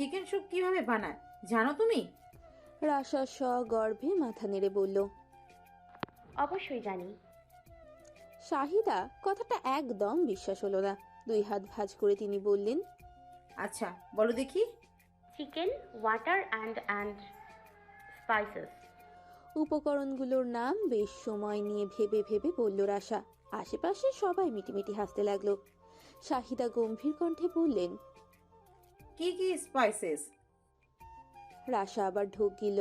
Chicken soup কীভাবে বানায়? জানো তুমি? রাশা সগর্ভে মাথা নেড়ে বলল অবশ্যই জানি। শাহিদা কথাটা একদম বিশ্বাস হলো না। দুই হাত ভাঁজ করে তিনি বললেন আচ্ছা বলো দেখি। Chicken water and and spices উপকরণগুলোর নাম বেশ সময় নিয়ে ভেবে ভেবে বলল রাশা। আশেপাশে সবাই মিটিমিটি হাসতে লাগল। শাহিদা গম্ভীর কণ্ঠে বললেন কি কি স্পাইসেস রাশা আবার ঢোক গিল।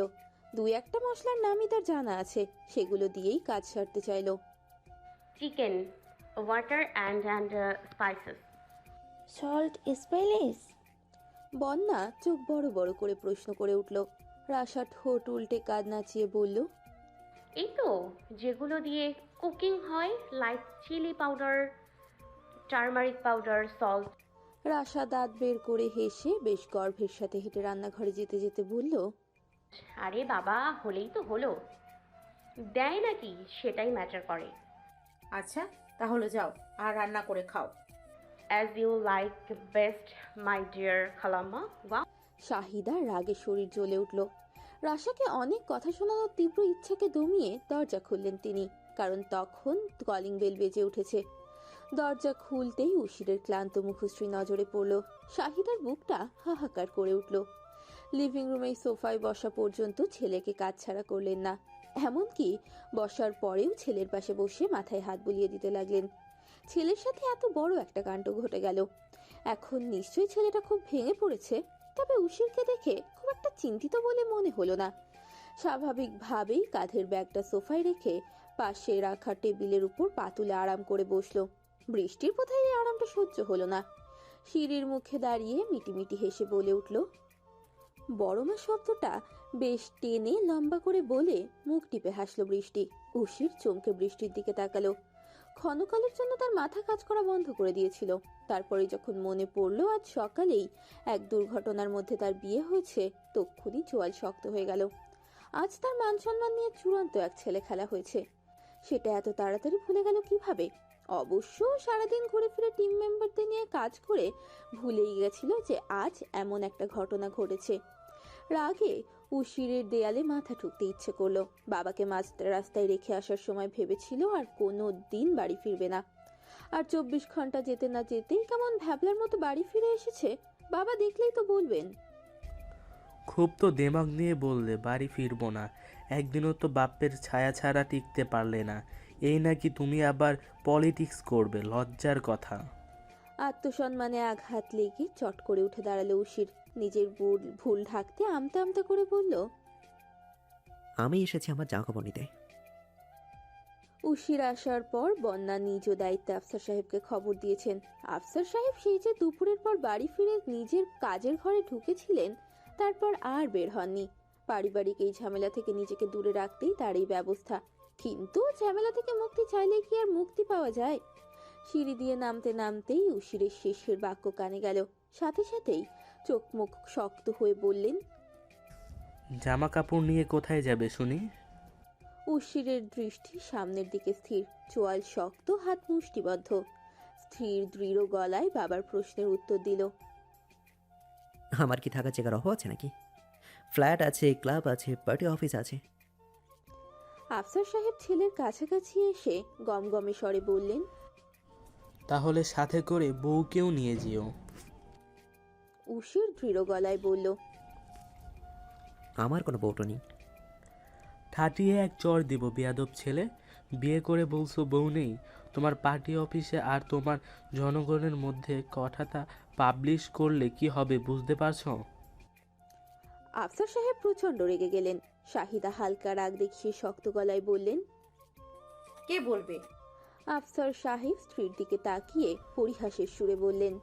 দুই একটা মশলার নামই তার জানা আছে সেগুলো দিয়েই কাজ সারতে চাইলো। Chicken water and and spices salt স্পাইলেস Bonna চোখ বড় বড় করে প্রশ্ন করে উঠল। রাশা ঠোঁট উল্টে কাঁধ নাচিয়ে বলল এই তো যেগুলো দিয়ে কুকিং হয় like chili powder turmeric powder salt Rasha দাঁত বের করে হেসে বেশ গর্ভের সাথে হেঁটে রান্নাঘরে যেতে যেতে বলল আরে বাবা হলেই তো হলো। দেয় নাকি? সেটাই ম্যাটার করে। আচ্ছা তাহলে যাও আর রান্না করে খাও। As you like best my dear খালাম্মা ওয়া শাহিদা রাগে শরীর জ্বলে উঠল। রাশাকে অনেক কথা শোনানোর তীব্র ইচ্ছাকে দমিয়ে দরজা খুললেন তিনি কারণ তখন কলিং বেল বেজে উঠেছে। দরজা খুলতেই উশিরের ক্লান্ত মুখশ্রী নজরে পড়ল। শাহিদার বুকটা হাহাকার করে উঠল। লিভিং রুমে সোফায় বসা পর্যন্ত ছেলেকে কাজ ছাড়া করলেন না। এমনকি বসার পরেও ছেলের পাশে বসে মাথায় হাত বুলিয়ে দিতে লাগলেন। ছেলের সাথে এত বড় একটা কাণ্ড ঘটে গেল। এখন নিশ্চয়ই ছেলেটা খুব ভেঙে পড়েছে, তবে উশিরকে দেখে খুব একটা চিন্তিত বলে মনে হলো না। স্বাভাবিকভাবেই কাঁধের ব্যাগটা সোফায় রেখে পাশে রাখা টেবিলের উপর পাতুলে আরাম করে বসল। বৃষ্টির বোধহয় এই আরামটা সহ্য হলো না। সিঁড়ির মুখে দাঁড়িয়ে মিটিমিটি হেসে বলে উঠল, বড় মা শব্দটা বেশ টেনে লম্বা করে বলে মুখ টিপে হাসলো বৃষ্টি। উশির চমকে বৃষ্টির দিকে তাকালো। ক্ষণকালের জন্য তার মাথা কাজ করা বন্ধ করে দিয়েছিল। তারপরে যখন মনে পড়ল আজ সকালেই এক দুর্ঘটনার মধ্যে তার বিয়ে হয়েছে, তক্ষুনি চোয়াল শক্ত হয়ে গেল। আজ তার মান সম্মান নিয়ে চূড়ান্ত এক ছেলে খেলা হয়েছে। সেটা এত তাড়াতাড়ি ভুলে গেল কীভাবে? অবশ্য সারাদিন ঘুরে ফিরে টিম মেম্বারদের নিয়ে কাজ করে ভুলেই গেছিল যে আজ এমন একটা ঘটনা ঘটেছে। রাগে উশিরের দেয়ালে মাথা ঠুকতে ইচ্ছে করল। বাবাকে মাঝ রাস্তায় রেখে আসার সময় ভেবেছিল আর কোনো দিন বাড়ি ফিরবে না। আর চব্বিশ ঘণ্টা যেতে না যেতেই কেমন ভ্যাবলার মতো বাড়ি ফিরে এসেছে, বাবা দেখলেই তো বলবেন। খুব তো দেমাগ নিয়ে বললে, বাড়ি ফিরবো না। একদিনও তো বাপের ছায়া ছাড়া টিকতে পারলে না। এই নাকি তুমি আবার পলিটিক্স করবে লজ্জার কথা। আত্মসম্মানে আঘাত লেগে চট করে উঠে দাঁড়াল উশির নিজের ভুল ভুল ঢাকতে আমতা আমতা করে বলল আমি এসেছি আমার জামা কাপড় নিতে। উশির আসার পর বন্যা নিজ দায়িত্বে আফসার সাহেবকে খবর দিয়েছেন। আফসার সাহেব সেই যে দুপুরের পর বাড়ি ফিরে নিজের কাজের ঘরে ঢুকেছিলেন তারপর আর বের হননি। পারিবারিক এই ঝামেলা থেকে নিজেকে দূরে রাখতেই তার এই ব্যবস্থা। কিন্তু ঝামেলা থেকে মুক্তি চাইলে কি আর মুক্তি পাওয়া যায়? সিঁড়ি দিয়ে নামতে নামতেই উশিরের শেষের বাক্য কানে গেল। সাথে সাথেই চোখ মুখ শক্ত হয়ে বললেন জামা কাপড় নিয়ে কোথায় যাবে শুনি? উশিরের দৃষ্টি সামনের দিকে স্থির চোয়াল শক্ত হাত মুষ্টিবদ্ধ। স্থির দৃঢ় গলায় বাবার প্রশ্নের উত্তর দিল আমার কি থাকার জায়গার অভাব আছে নাকি? ফ্ল্যাট আছে ক্লাব আছে পার্টি অফিস আছে। আফসার সাহেব ছেলের কাছাকাছি এসে গমগমে স্বরে বললেন তাহলে সাথে করে বউকেও নিয়ে যেও। উশির দৃঢ় গলায় বলল আমার কোনো বউটো নেই। ঠাটিয়ে এক চর দিব বেয়াদব ছেলে। বিয়ে করে বলছো বউ নেই। তোমার পার্টি অফিসে আর তোমার জনগণের মধ্যে কথাটা পাবলিশ করলে কি হবে বুঝতে পারছ? আফসার সাহেব প্রচণ্ড রেগে গেলেন। শাহিদা হালকা রাগ দেখিয়ে শক্ত গলায় বললেন কে বলবে? আফসার সাহেব স্ত্রীর দিকে তাকিয়ে পরিহাসের সুরে বললেন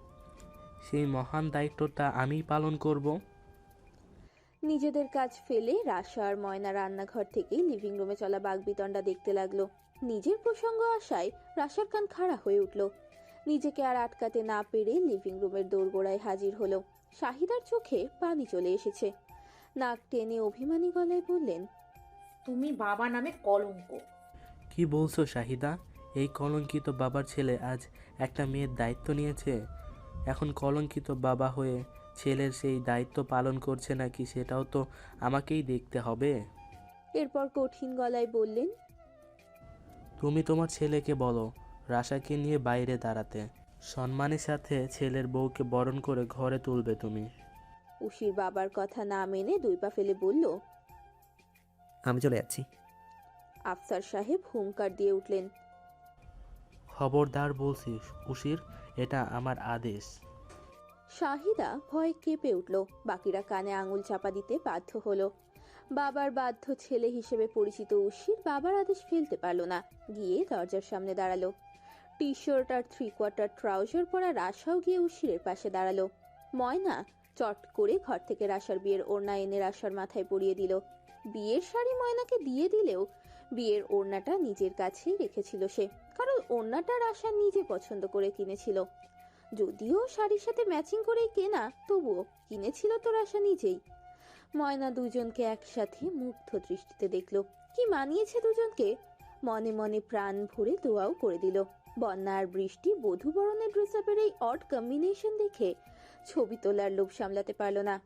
সেই মহান দায়িত্বটা আমি পালন করব। নিজেদের কাজ ফেলে রাশা আর ময়না রান্নাঘর থেকেই লিভিং রুমে চলা বাগবিতণ্ডা দেখতে লাগল। নিজের প্রসঙ্গ আসায় রাশার কান খাড়া হয়ে উঠল। নিজেকে আর আটকাতে না পেরে লিভিং রুমের দোরগোড়ায় হাজির হলো। শাহিদার চোখে পানি চলে এসেছে। নাক টেনে অভিমানী গলায় বললেন তুমি বাবা নামে কলঙ্ক। কি বলছো শাহিদা? এই কলঙ্কিত বাবার ছেলে আজ একটা মেয়ের দায়িত্ব নিয়েছে। এখন কলঙ্কিত বাবা হয়ে ছেলের সেই দায়িত্ব পালন করছে নাকি সেটাও তো আমাকেই দেখতে হবে। এরপর কঠিন গলায় বললেন তুমি তোমার ছেলেকে বলো রাশাকে নিয়ে বাইরে দাঁড়াতে। সম্মানের সাথে ছেলের বউকে বরণ করে ঘরে তুলবে তুমি। উশির বাবার কথা না মেনে দুই পা ফেলে বলল আমি চলে যাচ্ছি। আফসার সাহেব হুঙ্কার দিয়ে উঠলেন খবরদার বলছিস উশির এটা আমার আদেশ। শাহিদা ভয়ে কেঁপে উঠল বাকিরা কানে আঙুল চাপা দিতে বাধ্য হলো। বাবার বাধ্য ছেলে হিসেবে পরিচিত উশির বাবার আদেশ ফেলতে পারল না গিয়ে দরজার সামনে দাঁড়াল। টি শার্ট আর থ্রি কোয়ার্টার ট্রাউজার পরা রাশাও গিয়ে উশিরের পাশে দাঁড়াল। ময়না চট করে ঘর থেকে রাশার বিয়ের ওড়না এনে রাশার মাথায় পরিয়ে দিল। বিয়ের শাড়ি ময়নাকে দিয়ে দিলেও বিয়ের ওড়নাটা নিজের কাছেই রেখেছিল সে, কারণ ওড়নাটা রাশা নিজে পছন্দ করে কিনেছিল। যদিও শাড়ির সাথে ম্যাচিং করেই কেনা, তবুও কিনেছিল তো রাশা নিজেই। ময়না দুজনকে একসাথে মুগ্ধ দৃষ্টিতে দেখল। কি মানিয়েছে দুজনকে? মনে মনে প্রাণ ভরে দোয়াও করে দিল। বন্যা আর বৃষ্টি বধূ বরণের ড্রেস আপের এই অড কম্বিনেশন দেখে ছবি তোলার লোভ সামলাতে পারল না।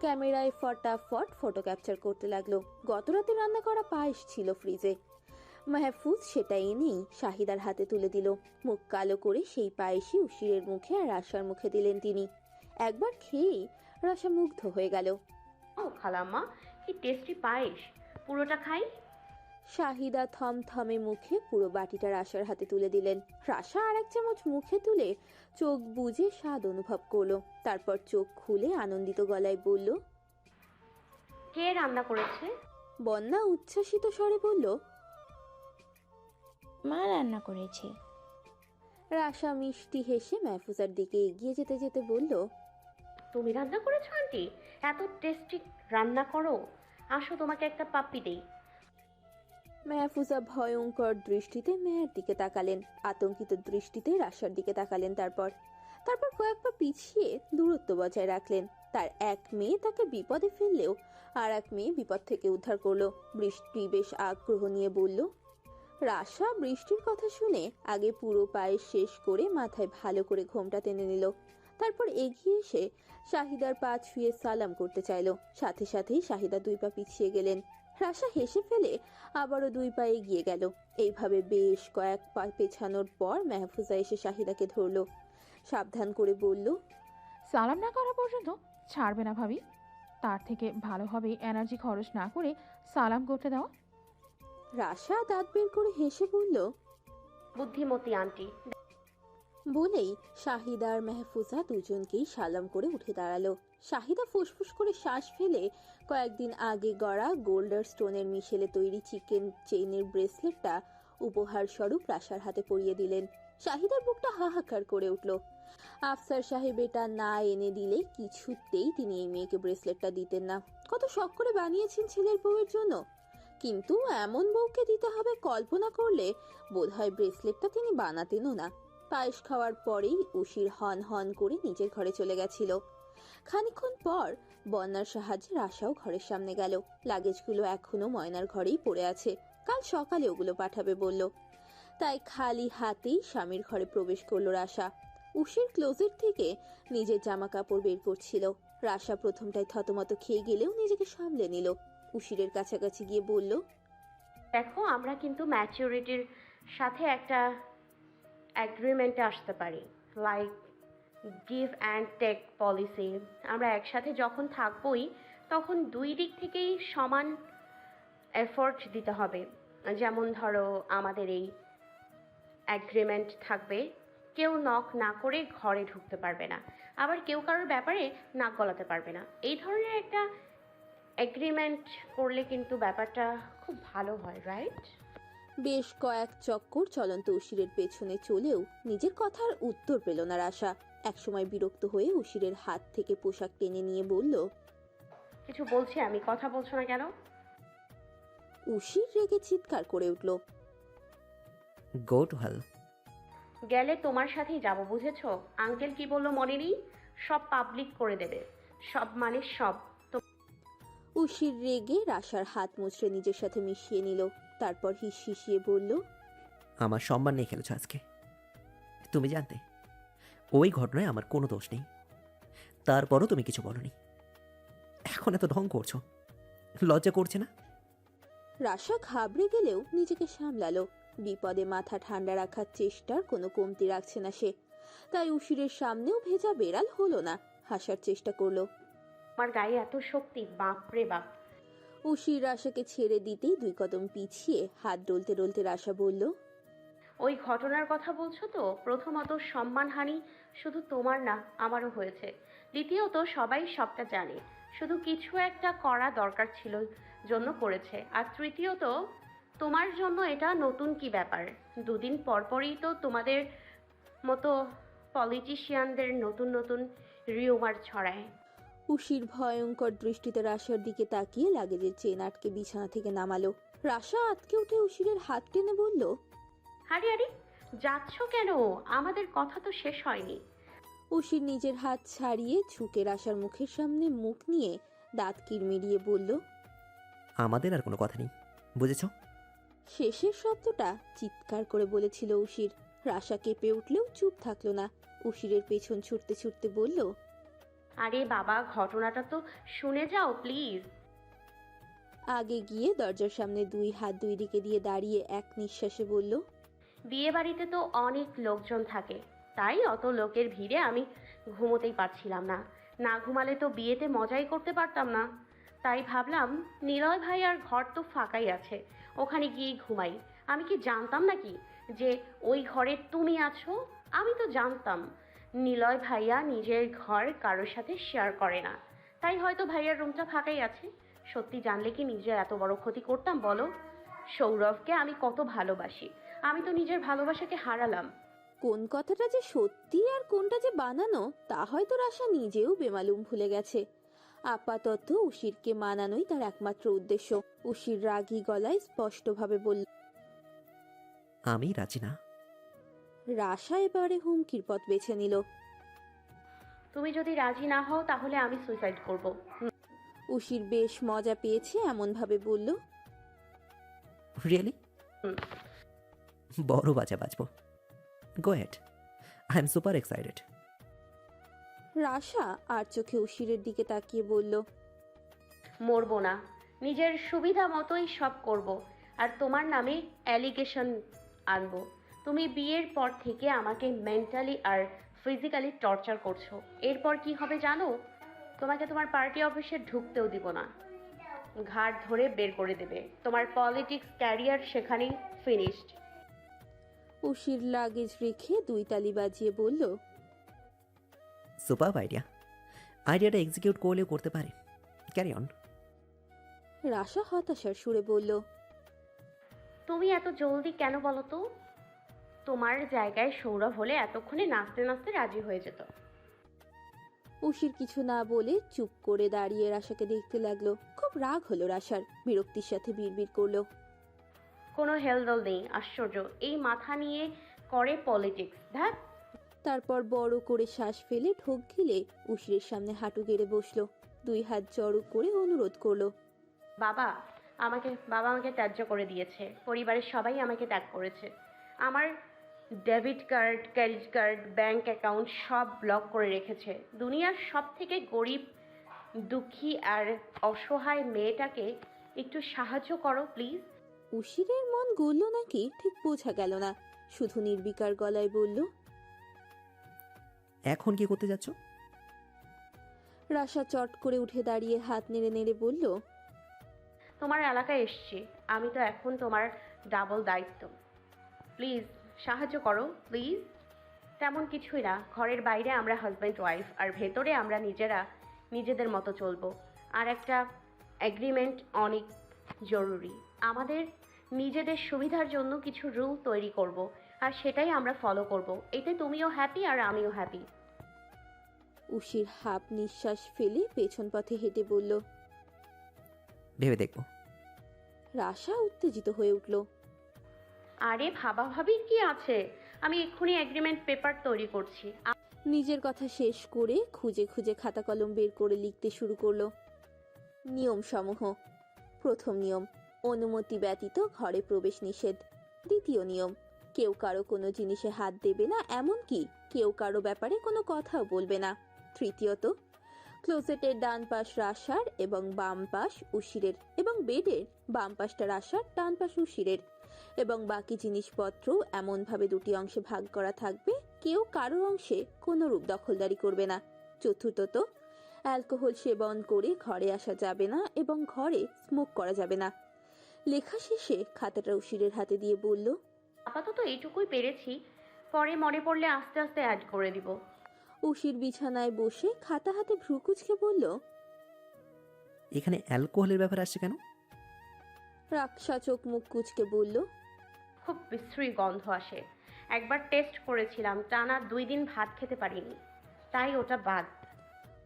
ক্যামেরায় ফটাফট ফটো ক্যাপচার করতে লাগল। গত রাতে রান্না করা পায়েস ছিল ফ্রিজে মাহফুজ সেটা এনেই শাহিদার হাতে তুলে দিল। মুখ কালো করে সেই পায়েসই উশিরের মুখে আর রাশার মুখে দিলেন তিনি। একবার খেয়েই রাশা মুগ্ধ হয়ে গেল। ও খালাম্মা, কি টেস্টি পায়েস। পুরোটা খাই? শাহিদা থমথমে মুখে পুরো বাটিটা রাশার হাতে তুলে দিলেন। রাশা আর এক চামচ মুখে তুলে চোখ বুজে স্বাদ অনুভব করল। তারপর চোখ খুলে আনন্দিত গলায় বলল কে রান্না করেছে? বন্যা উচ্ছ্বাসিত স্বরে বলল মা রান্না করেছে। রাশা মিষ্টি হেসে মেহফুজার দিকে এগিয়ে যেতে যেতে বলল তুমি রান্না করেছ আন্টি? এত টেস্টি রান্না করো। আসো তোমাকে একটা পাপ্পি দেই। মেহফুজা ভয়ঙ্কর দৃষ্টিতে মেয়ের দিকে তাকালেন, আতঙ্কিত দৃষ্টিতে রাশার দিকে তাকালেন তারপর। তারপর কয়েক পা পিছিয়ে দূরত্ব বজায় রাখলেন। তার এক মেয়ে তাকে বিপদে ফেললেও আর এক মেয়ে বিপদ থেকে উদ্ধার করল। বৃষ্টি বেশ আগ্রহ নিয়ে বলল, রাশা, বৃষ্টির কথা শুনে আগে পুরো পায়ে শেষ করে মাথায় ভালো করে ঘোমটা টেনে নিল। তারপর এগিয়ে এসে শাহিদার পা ছুঁয়ে সালাম করতে চাইলো। সাথে সাথেই শাহিদা দুই পা পিছিয়ে গেলেন। রাশা হেসে ফেলে আবারও দুই পায়ে এগিয়ে গেল। এইভাবে বেশ কয়েক পা পেছানোর পর মেহফুজা এসে শাহিদাকে ধরলো। সাবধান করে বলল সালাম না করা পর্যন্ত ছাড়বে না ভাবি। তার থেকে ভালো হবে এনার্জি খরচ না করে সালাম করতে দেওয়া। রাশা দাঁত বের করে হেসে বলল বুদ্ধিমতী আন্টি। বলেই শাহিদা আর মেহফুজা দুজনকেই সালাম করে উঠে দাঁড়াল। শাহিদা ফুসফুস করে শ্বাস ফেলে কয়েকদিন আগে গড়া গোল্ডার স্টোনের মিশেলে তৈরি চিকেন চেইনের ব্রেসলেটটা উপহার স্বরূপ রাশার হাতে পরিয়ে দিলেন। শাহিদার বুকটা হাহাকার করে উঠল। আফসার সাহেব এটা না এনে দিলে কিছুতেই তিনি এই মেয়েকে ব্রেসলেটটা দিতেন না। কত শখ করে বানিয়েছেন ছেলের বউয়ের জন্য। কিন্তু এমন বউকে দিতে হবে কল্পনা করলে বোধহয় ব্রেসলেটটা তিনি বানাতেনও না। পায়েস খাওয়ার পরেই উশির হন হন করে নিজের ঘরে চলে গেছিল। খানিকক্ষণ পর বন্যার সাহায্যে রাশাও ঘরের সামনে গেল। লাগেজগুলো এখনও ময়নার ঘরেই পড়ে আছে। কাল সকালে ওগুলো পাঠাবে বলল। তাই খালি হাতেই স্বামীর ঘরে প্রবেশ করল রাশা। উশির ক্লোজেট থেকে নিজের জামা কাপড় বের করছিল। রাশা প্রথমটায় থতমত খেয়ে গেলেও নিজেকে সামলে নিল। উশিরের কাছাকাছি গিয়ে বলল, দেখো, আমরা কিন্তু ম্যাচিউরিটির সাথে একটা অ্যাগ্রিমেন্টে আসতে পারি। Like give and take policy আমরা একসাথে যখন থাকবই, তখন দুই দিক থেকেই সমান এফোর্ট দিতে হবে। যেমন ধরো, আমাদের এই অ্যাগ্রিমেন্ট থাকবে, কেউ নক না করে ঘরে ঢুকতে পারবে না। আবার কেউ কারোর ব্যাপারে নাক গলাতে পারবে না। এই ধরনের একটা এগ্রিমেন্ট করলে কিন্তু ব্যাপারটা খুব ভালো হয় রাইট বেশ কয়েক চক্কর চলন্ত উশিরের পেছনে চলেও নিজের কথার উত্তর পেল না রাশা। একসময় বিরক্ত হয়ে উশিরের হাত থেকে পোশাক টেনে নিয়ে বলল কিছু বলছি আমি কথা বলছো না কেন? উশির রেগে চিৎকার করে উঠল গো টু হেল। গেলে তোমার সাথেই যাব বুঝেছ? আঙ্কেল কি বলল মনে নেই সব পাবলিক করে দেবে সব মানে সব। তো উশির রেগে রাশার হাত মুচড়ে নিজের সাথে মিশিয়ে নিল তারপর হিস হিসিয়ে বলল আমার সম্মান নিয়ে খেলেছ আজকে। তুমি জানতে ওই ঘটনায় আমার কোনো দোষ নেই। তারপরও তুমি কিছু বলনি। এখন এত ঢং করছ। লজ্জা করছে না? রাশা ঘাবড়ে গেলেও নিজেকে সামলালো। বিপদে মাথা ঠান্ডা রাখার চেষ্টার কোনো কমতি রাখছে না সে। তাই উশিরের সামনেও ভেজা বেড়াল হলো না। হাসার চেষ্টা করল। আমার গায়ে এত শক্তি বাপ রে বাপ। উশির রাশাকে ছেড়ে দিতেই দুই কদম পিছিয়ে হাত ডলতে ডলতে রাশা বলল ওই ঘটনার কথা বলছো তো? প্রথমত সম্মানহানি শুধু তোমার না, আমারও হয়েছে। দ্বিতীয়ত, সবাই সবটা জানে। শুধু কিছু একটা করা দরকার ছিল, জন্য করেছে। আর তৃতীয়ত, তোমার জন্য এটা নতুন কি ব্যাপার? দুদিন পরপরই তো তোমাদের মতো পলিটিশিয়ানদের নতুন নতুন রিউমার ছড়ায়। উশির ভয়ঙ্কর দৃষ্টিতে রাশার দিকে তাকিয়ে লাগেজের চেন আটকে বিছানা থেকে নামালো। রাশা আটকে উঠে উশিরের হাত টেনে বলল আরে আরে যাচ্ছ কেন? আমাদের কথা তো শেষ হয়নি। উশির নিজের হাত ছাড়িয়ে ঝুঁকে রাশার মুখের সামনে মুখ নিয়ে দাঁত কিরমিরিয়ে বলল আমাদের আর কোনো কথা নেই বুঝেছ? শেষের শব্দটা চিৎকার করে বলেছিল উশির রাশা কেঁপে উঠলেও চুপ থাকল না। উশিরের পেছন ছুটতে ছুটতে বলল আরে বাবা ঘটনাটা তো শুনে যাও প্লিজ। আগে গিয়ে দরজার সামনে দুই হাত দুই দিকে দিয়ে দাঁড়িয়ে এক নিঃশ্বাসে বলল বিয়ে বাড়িতে তো অনেক লোকজন থাকে। তাই অত লোকের ভিড়ে আমি ঘুমোতেই পারছিলাম না। না ঘুমালে তো বিয়েতে মজাই করতে পারতাম না। তাই ভাবলাম, নিলয় ভাই আর ঘর তো ফাঁকাই আছে, ওখানে গিয়ে ঘুমাই। আমি কি জানতাম নাকি যে ওই ঘরে তুমি আছো? আমি তো জানতাম। নিলয় ভাইয়া নিজের ঘর কারোর সাথে শেয়ার করে না। তাই হয়তো ভাইয়ার রুমটা ফাঁকাই আছে। সত্যি জানলে কি নিজের এত বড় ক্ষতি করতাম বলো? সৌরভকে আমি কত ভালোবাসি। আমি তো নিজের ভালোবাসাকে হারালাম। কোন কথাটা যে সত্যি আর কোনটা যে বানানো তা হয়তো রাশা নিজেও বেমালুম ভুলে গেছে। আপাতত উশিরকে মানানোই তার একমাত্র উদ্দেশ্য। উশির রাগী গলায় স্পষ্টভাবে বলল আমি রাজি না। রাশা এবারে হুমকির পথ বেছে নিল। তুমি যদি রাজি না হও তাহলে আমি সুইসাইড করব। উশির বেশ মজা পেয়েছে এমনভাবে বলল রিয়েলি হুম। বড় বাজা বাজবো। Go head I am super excited Rasha আর চোখে উশিরের দিকে তাকিয়ে বলল মরবো না। নিজের সুবিধা মতোই সব করব। আর তোমার নামে অ্যালিগেশন আনব। তুমি বিয়ের পর থেকে আমাকে মেন্টালি আর ফিজিক্যালি টর্চার করছ। এরপর কি হবে জানো? তোমাকে তোমার পার্টি অফিসে ঢুকতেও দিব না। ঘাট ধরে বের করে দেবে। তোমার পলিটিক্স ক্যারিয়ার সেখানেই ফিনিশড উশির লাগেজ রেখে দুই তালি বাজিয়ে বলল সুপার আইডিয়া আইডিয়াটা এক্সিকিউট করলেও করতে পারে। ক্যারি অন রাশা হতাশার সুরে বলল তুমি এত জলদি কেন বলো তো? তোমার জায়গায় সৌরভ হলে এতক্ষণে নাচতে নাচতে রাজি হয়ে যেত। উশির কিছু না বলে চুপ করে দাঁড়িয়ে রাশাকে দেখতে লাগল। খুব রাগ হলো রাশার। বিরক্তির সাথে বিড়বিড় করল। কোনো হেলদোল নেই আশ্চর্য। এই মাথা নিয়ে করে পলিটিক্স ধ্যাত তারপর বড় করে শ্বাস ফেলে ঢোক গিলে উশিরের সামনে হাঁটু গেড়ে বসল। দুই হাত জড়ো করে অনুরোধ করল। বাবা আমাকে বাবা আমাকে ত্যায্য করে দিয়েছে। পরিবারের সবাই আমাকে ত্যাগ করেছে। আমার debit card credit card bank account সব ব্লক করে রেখেছে। দুনিয়ার সব থেকে গরিব দুঃখী আর অসহায় মেয়েটাকে একটু সাহায্য করো প্লিজ উশিরের মন গলল নাকি ঠিক বোঝা গেল না। শুধু নির্বিকার গলায় বলল এখন কি করতে যাচ্ছ? রাশা চট করে উঠে দাঁড়িয়ে হাত নেড়ে নেড়ে বলল তোমার এলাকায় এসছি। আমি তো এখন তোমার ডাবল দায়িত্ব। প্লিজ সাহায্য করো প্লিজ। তেমন কিছুই না ঘরের বাইরে আমরা হাজব্যান্ড ওয়াইফ আর ভেতরে আমরা নিজেরা নিজেদের মতো চলবো। আর একটা এগ্রিমেন্ট অনেক জরুরি। আমাদের নিজেদের সুবিধার জন্য কিছু রুল তৈরি করব। আর সেটাই আমরা ফলো করব। এতে তুমিও হ্যাপি আর আমিও হ্যাপি উশির হাফ নিঃশ্বাস ফেলে পেছন পথে হেঁটে বলল ভেবে দেখব। রাশা উত্তেজিত হয়ে উঠল। আরে ভাবা ভাবির কি আছে? আমি এক্ষুনি এগ্রিমেন্ট পেপার তৈরি করছি। নিজের কথা শেষ করে খুঁজে খুঁজে খাতা কলম বের করে লিখতে শুরু করল। নিয়ম সমূহ। প্রথম নিয়ম অনুমতি ব্যতীত ঘরে প্রবেশ নিষেধ। দ্বিতীয় নিয়ম, কেউ কারও কোনো জিনিসে হাত দেবে না এমনকি কেউ কারও ব্যাপারে কোনো কথাও বলবে না। তৃতীয়ত, ক্লোজেটের ডান পাশ রাশার এবং বাম পাশ উশিরের এবং বেডের বাম পাশটা রাশার, ডান পাশ উশিরের এবং বাকি জিনিসপত্র এমনভাবে দুটি অংশে ভাগ করা থাকবে, কেউ কারও অংশে কোনো রূপ দখলদারি করবে না। চতুর্থত, অ্যালকোহল সেবন করে ঘরে আসা যাবে না এবং ঘরে স্মোক করা যাবে না। লেখা শেষে খাতাটা উশিরের হাতে দিয়ে বলল আপাতত এইটুকুই পেরেছি। পরে মনে পড়লে আস্তে আস্তে অ্যাড করে দিব। উশির বিছানায় বসে খাতা হাতে ভ্রুকুচকে বলল এখানে অ্যালকোহলের ব্যাপার আসছে কেন? রাক্ষা চোখ মুখ কুচকে বলল খুব বিশ্রী গন্ধ আসে। একবার টেস্ট করেছিলাম টানা দুই দিন ভাত খেতে পারিনি। তাই ওটা বাদ।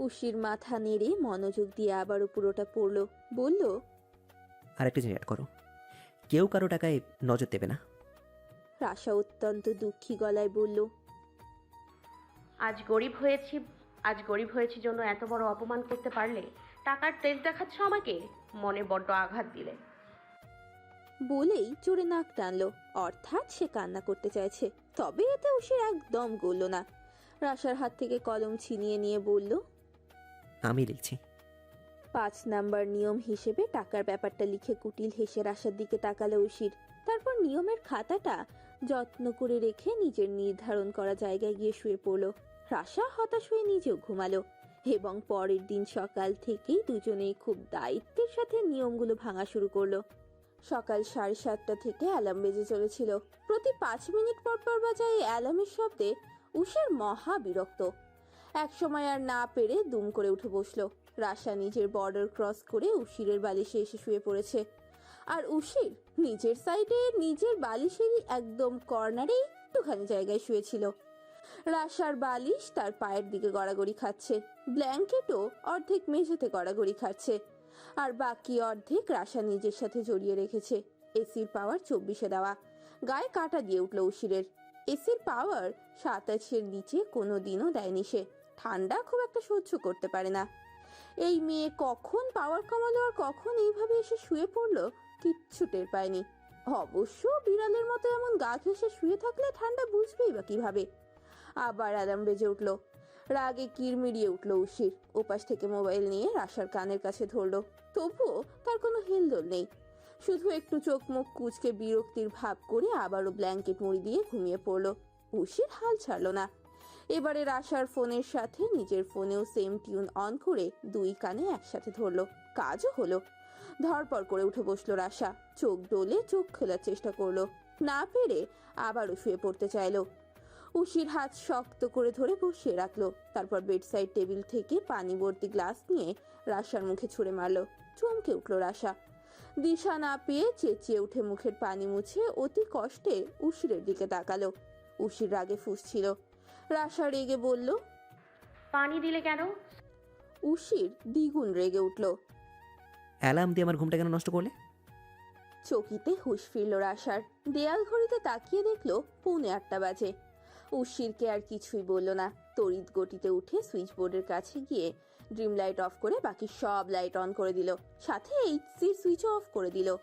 উশির মাথা নেড়ে মনোযোগ দিয়ে আবারও পুরোটা পড়ল বলল আর একটা জিনিস অ্যাড করো। কেউ কারও টাকায় নজর দেবে না। রাশা অত্যন্ত দুঃখী গলায় বলল আজ গরিব হয়েছি আজ গরিব হয়েছি জন্য এত বড় অপমান করতে পারলে টাকার তেজ দেখাচ্ছ আমাকে? মনে বড্ড আঘাত দিলে। বলেই জোরে নাক টানলো। অর্থাৎ সে কান্না করতে চাইছে। তবে এতে উশির একদম গলল না। রাশার হাত থেকে কলম ছিনিয়ে নিয়ে বলল আমি লিখছি। পাঁচ নাম্বার নিয়ম হিসেবে টাকার ব্যাপারটা লিখে কুটিল হেসে রাশার দিকে তাকালো উশির তারপর নিয়মের খাতাটা যত্ন করে রেখে নিজের নির্ধারণ করা জায়গায় গিয়ে শুয়ে পড়ল। রাশা হতাশ হয়ে নিজেও ঘুমালো এবং পরের দিন সকাল থেকেই দুজনেই খুব দায়িত্বের সাথে নিয়মগুলো ভাঙা শুরু করল। সকাল সাড়ে সাতটা থেকে অ্যালার্ম বেজে চলেছিল। প্রতি পাঁচ মিনিট পর পর বাজায় অ্যালার্মের শব্দে উষার মহা বিরক্ত। একসময় আর না পেরে দুম করে উঠে বসল। রাশা নিজের বর্ডার ক্রস করে উশিরের বালিশে এসে শুয়ে পড়েছে। আর উশির নিজের সাইডে নিজের বালিশেরই একদম কর্নারে একটুখানি জায়গায় শুয়েছিল। রাশার বালিশ তার পায়ের দিকে গড়াগড়ি খাচ্ছে। ব্ল্যাঙ্কেটও অর্ধেক মেঝেতে গড়াগড়ি খাচ্ছে। আর বাকি অর্ধেক রাশা নিজের সাথে জড়িয়ে রেখেছে। এসির পাওয়ার চব্বিশে দেওয়া। গায়ে কাটা দিয়ে উঠল উশিরের। এসির পাওয়ার সাতাশের নিচে কোনো দিনও দেয়নি সে। ঠান্ডা খুব একটা সহ্য করতে পারে না। এই মেয়ে কখন পাওয়ার কমালো আর কখন এইভাবে এসে শুয়ে পড়ল কিচ্ছু টের পায়নি। অবশ্য বিড়ালের মতো এমন গা ঘেসে শুয়ে থাকলে ঠান্ডা বুঝবেই বা কীভাবে। আবার অ্যালার্ম বেজে উঠল। রাগে কিরমিরিয়ে উঠল উশির। ওপাশ থেকে মোবাইল নিয়ে রাশার কানের কাছে ধরলো। তবুও তার কোনো হেলদোল নেই। শুধু একটু চোখ মুখ কুচকে বিরক্তির ভাব করে আবারও ব্ল্যাঙ্কেট মুড়ি দিয়ে ঘুমিয়ে পড়ল। উশির হাল ছাড়লো না। এবারে রাশার ফোনের সাথে নিজের ফোনেও সেম টিউন অন করে দুই কানে একসাথে ধরলো। কাজও হলো। ধরপর করে উঠে বসল রাশা। চোখ ডলে চোখ খোলার চেষ্টা করল। না পেরে আবারও শুয়ে পড়তে চাইলো। উশির হাত শক্ত করে ধরে বসিয়ে রাখল। তারপর বেডসাইড টেবিল থেকে পানি ভর্তি গ্লাস নিয়ে রাশার মুখে ছুঁড়ে মারলো। চমকে উঠল রাশা। দিশা না পেয়ে চেঁচিয়ে উঠে মুখের পানি মুছে অতি কষ্টে উশিরের দিকে তাকালো। উশির রাগে ফুসছিল। রাশা রেগে বলল পানি দিলে কেন? উশির দ্বিগুণ রেগে উঠল। অ্যালার্ম দিয়ে আমার ঘুমটা কেন নষ্ট করলে? চকিতে হুশ ফিরল রাশার। দেয়াল ঘড়িতে তাকিয়ে দেখল পৌনে আটটা বাজে। উশিরকে আর কিছুই বলল না। তড়িৎ গতিতে উঠে সুইচ বোর্ডের কাছে গিয়ে ড্রিম লাইট অফ করে বাকি সব লাইট অন করে দিল। সাথে এইচসির সুইচ অফ করে দিল।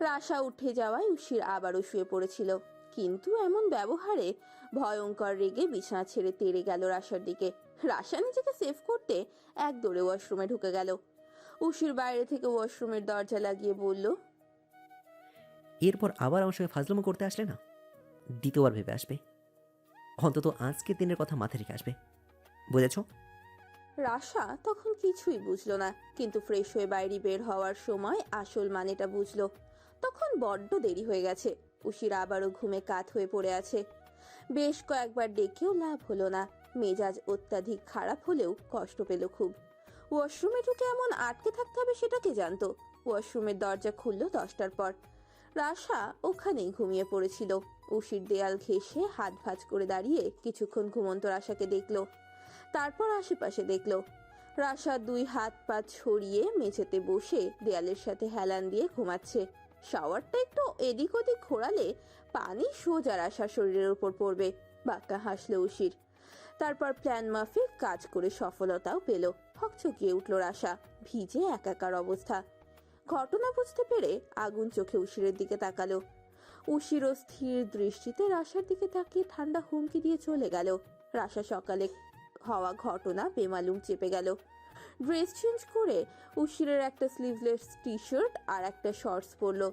রাশা উঠে যাওয়ায় উশির আবারও শুয়ে পড়েছিল। কিন্তু এমন ব্যবহারে ভয়ঙ্কর রেগে বিছানা ছেড়ে তেড়ে গেল রাশার দিকে। রাশা নিজেকে সেভ করতে এক দৌড়ে ওয়াশরুমে ঢুকে গেল। উশির বাইরে থেকে ওয়াশরুমের দরজা লাগিয়ে বলল এরপর আবার আমার সঙ্গে ফাজলামো করতে আসলে না? দ্বিতীয়বার ভেবে আসবে। অন্তত আজকের দিনের কথা মাথায় রেখে আসবে। বুঝেছ? রাশা তখন কিছুই বুঝলো না কিন্তু ফ্রেশ হয়ে বাইরে বের হওয়ার সময় আসল মানেটা বুঝলো। তখন বড্ড দেরি হয়ে গেছে। উশির আবারও ঘুমে কাত হয়ে পড়ে আছে। বেশ কয়েকবার ডেকেও লাভ হলো না। মেজাজ অত্যাধিক খারাপ হলেও কষ্ট পেল খুব। ওয়াশরুমে ঢুকে এমন আটকে থাকতে হবে সেটা কে জানতো? ওয়াশরুমের দরজা খুললো দশটার পর। রাশা ওখানেই ঘুমিয়ে পড়েছিল। উশির দেয়াল ঘেঁষে হাত ভাঁজ করে দাঁড়িয়ে কিছুক্ষণ ঘুমন্ত রাশাকে দেখল। তারপর আশেপাশে দেখল। রাশা দুই হাত পা ছড়িয়ে মেঝেতে বসে দেয়ালের সাথে হেলান দিয়ে ঘুমাচ্ছে। শাওয়ারটা একটু এদিক ওদিক ঘোরালে পানি সোজা রাশার শরীরের উপর পড়বে বাক্কা হাসলো উশির। তারপর প্ল্যান মাফিক কাজ করে সফলতাও পেল। হকচকিয়ে উঠল রাশা, ভিজে একাকার অবস্থা। ঘটনা বুঝতে পেরে আগুন চোখে উশিরের দিকে তাকালো। উশির স্থির দৃষ্টিতে রাশার দিকে তাকিয়ে ঠান্ডা হুমকি দিয়ে চলে গেল। রাশা সকালে হওয়া ঘটনা বেমালুম চেপে গেল। ড্রেস চেঞ্জ করে উশিরের একটা স্লিভলেস টি শার্ট আর একটা শর্টস পরলো।